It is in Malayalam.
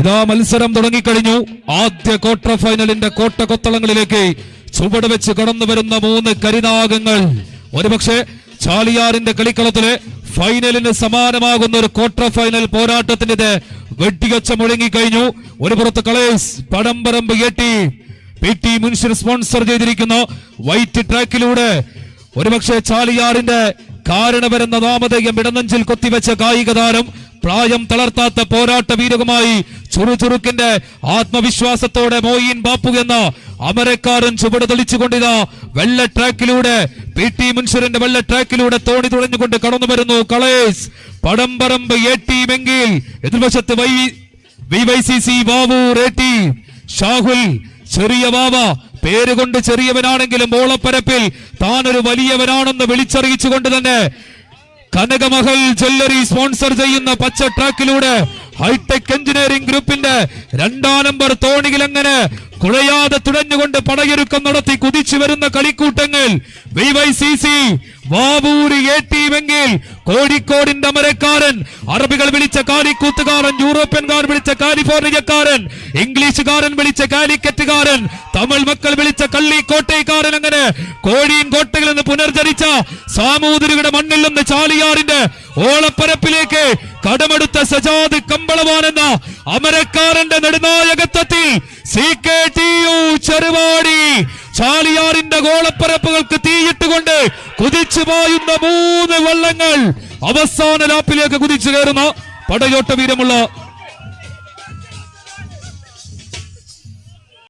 ഇതാ മത്സരം തുടങ്ങിക്കഴിഞ്ഞു. ആദ്യ ക്വാർട്ടർ ഫൈനലിന്റെ കോട്ട കൊത്തളങ്ങളിലേക്ക് ചുവട് വെച്ച് കടന്നു വരുന്ന മൂന്ന് കരിനാഗങ്ങൾ. ഒരുപക്ഷെ ചാലിയാറിന്റെ കളിക്കളത്തിലെ ഫൈനലിന് സമാനമാകുന്ന ഒരു ക്വാർട്ടർ ഫൈനൽ പോരാട്ടത്തിന്റെ വെട്ടികച്ച മുഴങ്ങിക്കഴിഞ്ഞു ഒരു പുറത്ത് കളേഴ്സ് പടംപറമ്പ് കേട്ടി പി ടി മുൻഷിർ സ്പോൺസർ ചെയ്തിരിക്കുന്ന. വൈറ്റ് ട്രാക്കിലൂടെ ഒരുപക്ഷെ ചാലിയാറിന്റെ കാരണവരെന്ന നാമധേയം ഇടനഞ്ചിൽ കൊത്തിവെച്ച കായിക താരം പ്രായം തളർത്താത്ത പോരാട്ട വീരകുമായി ചുറുചുറുക്കിന്റെ ആത്മവിശ്വാസത്തോടെ മോയിൻ ബാപ്പു എന്ന അമരക്കാരൻ ചുവട് തെളിച്ചുകൊണ്ടിതാ വെള്ള ട്രാക്കിലൂടെ പി ടി മുൻഷുരന്റെ വെള്ള ട്രാക്കിലൂടെ തോണി തുഴഞ്ഞുകൊണ്ട് കടന്നു വരുന്നു. കളേസ് പടംപറമ്പ് എ ടീമെങ്കിൽ എതിർവശത്ത് വൈ ഷാഹുൽ ചെറിയ വാവ പേരുകൊണ്ട് ചെറിയവനാണെങ്കിലും ഓളപ്പരപ്പിൽ താൻ ഒരു വലിയവനാണെന്ന് വിളിച്ചറിയിച്ചുകൊണ്ട് തന്നെ കനകമഹൽ ജ്വല്ലറി സ്പോൺസർ ചെയ്യുന്ന പച്ച ട്രാക്കിലൂടെ ഹൈടെക് എഞ്ചിനീയറിംഗ് ഗ്രൂപ്പിന്റെ രണ്ടാം നമ്പർ തോണിയിൽ അങ്ങനെ കുഴയാതെ തുഴഞ്ഞുകൊണ്ട് പടയൊരുക്കം നടത്തി കുതിച്ചു വരുന്ന കളിക്കൂട്ടങ്ങൾ V Y C C Vavoor A ടീമെങ്കിൽ കോഴിക്കോടിന്റെ അമരക്കാരൻ അറബികൾ വിളിച്ച കാലിക്കൂത്തുകാരൻ യൂറോപ്യൻകാർ വിളിച്ച കാലിഫോർണിയക്കാരൻ ഇംഗ്ലീഷുകാരൻ വിളിച്ച കാലിക്കറ്റുകാരൻ തമിഴ് മക്കൾ വിളിച്ച കള്ളിക്കോട്ടയക്കാരൻ അങ്ങനെ കോഴിയും കോട്ടയിൽ നിന്ന് പുനർജനിച്ച സാമൂതിരിയുടെ മണ്ണിൽ നിന്ന് ചാലിയാറിന്റെ ഓളപ്പരപ്പിലേക്ക് കടമെടുത്ത സജാദ് കമ്പളവാൻ എന്ന അമരക്കാരന്റെ നെടുനായകത്വത്തിൽ C K T U Cheruvadi ചാലിയാറിന്റെ ഗോളപ്പരപ്പുകൾക്ക് തീയിട്ടുകൊണ്ട് കുതിച്ചു പായുന്ന മൂന്ന് വള്ളങ്ങൾ അവസാന ലാപ്പിലേക്ക് കുതിച്ചു കയറുന്ന പടയോട്ട വീരമുള്ള